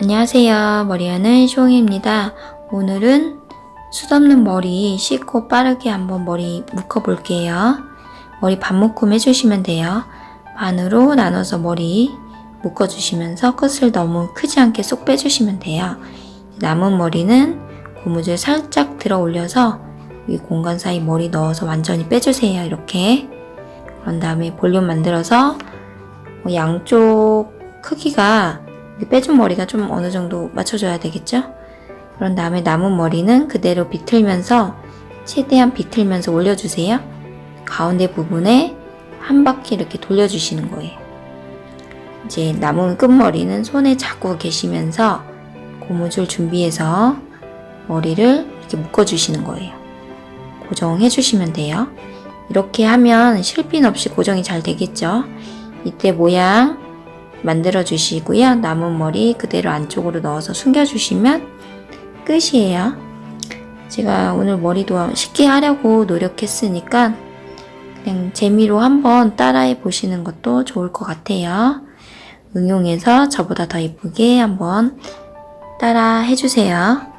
안녕하세요. 머리하는 쇼잉입니다. 오늘은 숱없는 머리 씻고 빠르게 한번 머리 묶어볼게요. 머리 반 묶음 해주시면 돼요. 반으로 나눠서 머리 묶어주시면서 끝을 너무 크지 않게 쏙 빼주시면 돼요. 남은 머리는 고무줄 살짝 들어 올려서 이 공간 사이 머리 넣어서 완전히 빼주세요. 이렇게. 그런 다음에 볼륨 만들어서 뭐 양쪽 크기가 이 빼준 머리가 좀 어느 정도 맞춰줘야 되겠죠? 그런 다음에 남은 머리는 그대로 비틀면서 최대한 비틀면서 올려주세요. 가운데 부분에 한 바퀴 이렇게 돌려주시는 거예요. 이제 남은 끝머리는 손에 잡고 계시면서 고무줄 준비해서 머리를 이렇게 묶어주시는 거예요. 고정해 주시면 돼요. 이렇게 하면 실핀 없이 고정이 잘 되겠죠? 이때 모양 만들어 주시고요. 남은 머리 그대로 안쪽으로 넣어서 숨겨 주시면 끝이에요. 제가 오늘 머리도 쉽게 하려고 노력했으니까 그냥 재미로 한번 따라해 보시는 것도 좋을 것 같아요. 응용해서 저보다 더 예쁘게 한번 따라 해주세요.